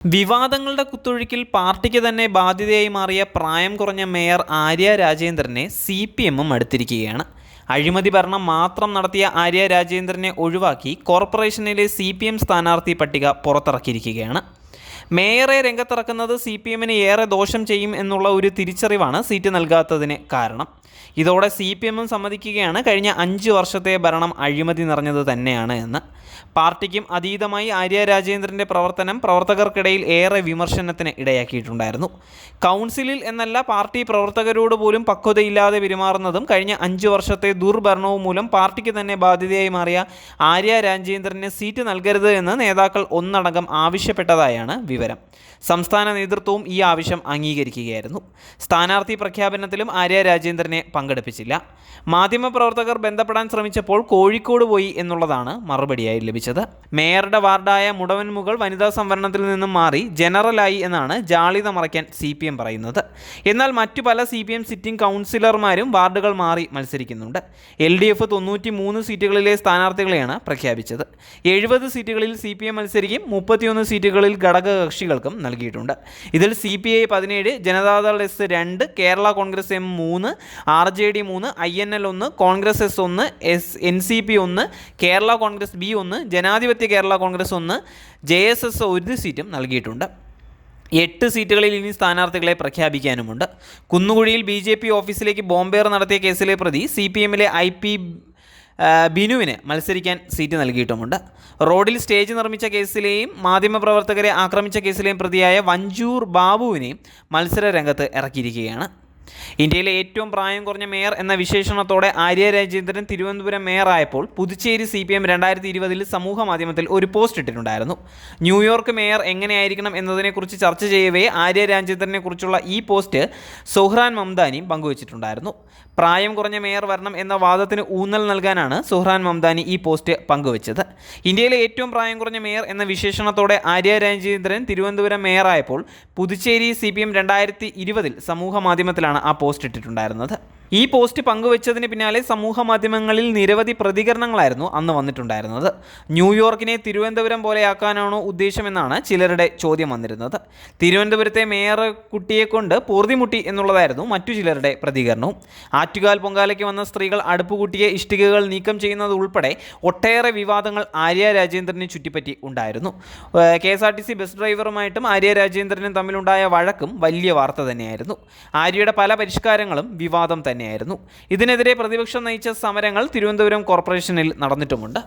വിവാദങ്ങളുടെ കുത്തൊഴുക്കിൽ പാർട്ടിക്ക് തന്നെ ബാധ്യതയായി മാറിയ പ്രായം കുറഞ്ഞ മേയർ ആര്യ രാജേന്ദ്രനെ സി പി എമ്മും അടുത്തിരിക്കുകയാണ് അഴിമതി ഭരണം മാത്രം നടത്തിയ ആര്യ രാജേന്ദ്രനെ ഒഴിവാക്കി കോർപ്പറേഷനിലെ സി പി എം സ്ഥാനാർത്ഥി പട്ടിക പുറത്തിറക്കിയിരിക്കുകയാണ്. മേയറെ രംഗത്തിറക്കുന്നത് സി പി എമ്മിന് ഏറെ ദോഷം ചെയ്യും എന്നുള്ള ഒരു തിരിച്ചറിവാണ് സീറ്റ് നൽകാത്തതിന് കാരണം. ഇതോടെ സി പി എമ്മും സമ്മതിക്കുകയാണ്. കഴിഞ്ഞ അഞ്ച് വർഷത്തെ ഭരണം അഴിമതി നിറഞ്ഞത് തന്നെയാണ് എന്ന്. പാർട്ടിക്കും അതീതമായി ആര്യ രാജേന്ദ്രന്റെ പ്രവർത്തനം പ്രവർത്തകർക്കിടയിൽ ഏറെ വിമർശനത്തിന് ഇടയാക്കിയിട്ടുണ്ടായിരുന്നു. കൗൺസിലിൽ എന്നല്ല പാർട്ടി പ്രവർത്തകരോട് പോലും പക്വതയില്ലാതെ പെരുമാറുന്നതും കഴിഞ്ഞ അഞ്ച് വർഷത്തെ ദുർഭരണവും മൂലം പാർട്ടിക്ക് തന്നെ ബാധ്യതയായി മാറിയ ആര്യ രാജേന്ദ്രന് സീറ്റ് നൽകരുത് എന്ന് നേതാക്കൾ ഒന്നടങ്കം ആവശ്യപ്പെട്ടതായാണ് വിവരം. സംസ്ഥാന നേതൃത്വവും ഈ ആവശ്യം അംഗീകരിക്കുകയായിരുന്നു. സ്ഥാനാർത്ഥി പ്രഖ്യാപനത്തിലും ആര്യ രാജേന്ദ്രനെ പങ്കെടുപ്പിച്ചില്ല. മാധ്യമപ്രവർത്തകർ ബന്ധപ്പെടാൻ ശ്രമിച്ചപ്പോൾ കോഴിക്കോട് പോയി എന്നുള്ളതാണ് മറുപടിയായി ലഭിച്ചത്. മേയറുടെ വാർഡായ മുടവൻമുകൾ വനിതാ സംവരണത്തിൽ നിന്നും മാറി ജനറലായി എന്നാണ് ജാളിത മറയ്ക്കാൻ സി പി എം പറയുന്നത്. എന്നാൽ മറ്റു പല സി പി എം സിറ്റിംഗ് കൗൺസിലർമാരും വാർഡുകൾ മാറി മത്സരിക്കുന്നുണ്ട്. എൽ ഡി എഫ് തൊണ്ണൂറ്റി മൂന്ന് സീറ്റുകളിലെ സ്ഥാനാർത്ഥികളെയാണ് പ്രഖ്യാപിച്ചത്. എഴുപത് സീറ്റുകളിൽ സി പി എം മത്സരിക്കും മുപ്പത്തിയൊന്ന് സീറ്റുകളിൽ ഘടകകക്ഷികൾക്കും നൽകിയിട്ടുണ്ട്. ഇതിൽ സി പി ഐ പതിനേഴ് ജനതാദൾ എസ് രണ്ട് കേരള കോൺഗ്രസ് എം മൂന്ന് ആർ ജെ ഡി മൂന്ന് ഐ എൻ എൽ ഒന്ന് കോൺഗ്രസ് എസ് ഒന്ന് എസ് എൻ സി പി ഒന്ന് കേരള കോൺഗ്രസ് ബി ഒന്ന് ജനാധിപത്യ കേരള കോൺഗ്രസ് ഒന്ന് ജെ എസ് എസ് ഒരു സീറ്റും നൽകിയിട്ടുണ്ട്. എട്ട് സീറ്റുകളിൽ ഇനി സ്ഥാനാർത്ഥികളെ പ്രഖ്യാപിക്കാനുമുണ്ട്. കുന്നുകുഴിയിൽ ബി ജെ പി ഓഫീസിലേക്ക് ബോംബേർ നടത്തിയ കേസിലെ പ്രതി സി പി എമ്മിലെ ഐ പി ബിനുവിന് മത്സരിക്കാൻ സീറ്റ് നൽകിയിട്ടുമുണ്ട്. റോഡിൽ സ്റ്റേജ് നിർമ്മിച്ച കേസിലെയും മാധ്യമപ്രവർത്തകരെ ആക്രമിച്ച കേസിലെയും പ്രതിയായ വഞ്ചൂർ ബാബുവിനെയും മത്സര രംഗത്ത് ഇറക്കിയിരിക്കുകയാണ്. ഇന്ത്യയിലെ ഏറ്റവും പ്രായം കുറഞ്ഞ മേയർ എന്ന വിശേഷണത്തോടെ ആര്യ രാജേന്ദ്രൻ തിരുവനന്തപുരം മേയറായപ്പോൾ പുതുച്ചേരി സി പി എം രണ്ടായിരത്തി ഇരുപതിൽ സമൂഹ മാധ്യമത്തിൽ ഒരു പോസ്റ്റ് ഇട്ടിട്ടുണ്ടായിരുന്നു. ന്യൂയോർക്ക് മേയർ എങ്ങനെയായിരിക്കണം എന്നതിനെക്കുറിച്ച് ചർച്ച ചെയ്യവേ ആര്യ രാജേന്ദ്രനെ കുറിച്ചുള്ള ഈ പോസ്റ്റ് സുഹ്റാൻ മംദാനി പങ്കുവച്ചിട്ടുണ്ടായിരുന്നു. പ്രായം കുറഞ്ഞ മേയർ വരണം എന്ന വാദത്തിന് ഊന്നൽ നൽകാനാണ് സുഹ്റാൻ മംദാനി ഈ പോസ്റ്റ് പങ്കുവച്ചത്. ഇന്ത്യയിലെ ഏറ്റവും പ്രായം കുറഞ്ഞ മേയർ എന്ന വിശേഷണത്തോടെ ആര്യ രാജേന്ദ്രൻ തിരുവനന്തപുരം മേയറായപ്പോൾ പുതുച്ചേരി സി പി എം രണ്ടായിരത്തി ഇരുപതിൽ സമൂഹ മാധ്യമത്തിലാണ് ആ പോസ്റ്റ് ഇട്ടിട്ടുണ്ടായിരുന്നത്. ഈ പോസ്റ്റ് പങ്കുവച്ചതിന് പിന്നാലെ സമൂഹ മാധ്യമങ്ങളിൽ നിരവധി പ്രതികരണങ്ങളായിരുന്നു അന്ന് വന്നിട്ടുണ്ടായിരുന്നത്. ന്യൂയോർക്കിനെ തിരുവനന്തപുരം പോലെയാക്കാനാണോ ഉദ്ദേശമെന്നാണ് ചിലരുടെ ചോദ്യം വന്നിരുന്നത്. തിരുവനന്തപുരത്തെ മേയർ കുട്ടിയെ കൊണ്ട് പൂർതിമുട്ടി എന്നുള്ളതായിരുന്നു മറ്റു ചിലരുടെ പ്രതികരണവും. ആറ്റുകാൽ പൊങ്കാലയ്ക്ക് വന്ന സ്ത്രീകൾ അടുപ്പുകൂട്ടിയ ഇഷ്ടികകൾ നീക്കം ചെയ്യുന്നത് ഉൾപ്പെടെ ഒട്ടേറെ വിവാദങ്ങൾ ആര്യ രാജേന്ദ്രനെ ചുറ്റിപ്പറ്റി ഉണ്ടായിരുന്നു. K S R T C bus ഡ്രൈവറുമായിട്ടും Arya രാജേന്ദ്രനും തമ്മിലുണ്ടായ വഴക്കും വലിയ വാർത്ത തന്നെയായിരുന്നു. ആര്യയുടെ പല പരിഷ്കാരങ്ങളും വിവാദം തന്നെയായിരുന്നു. ഇതിനെതിരെ പ്രതിപക്ഷം നയിച്ച സമരങ്ങൾ തിരുവനന്തപുരം കോർപ്പറേഷനിൽ നടന്നിട്ടുമുണ്ട്.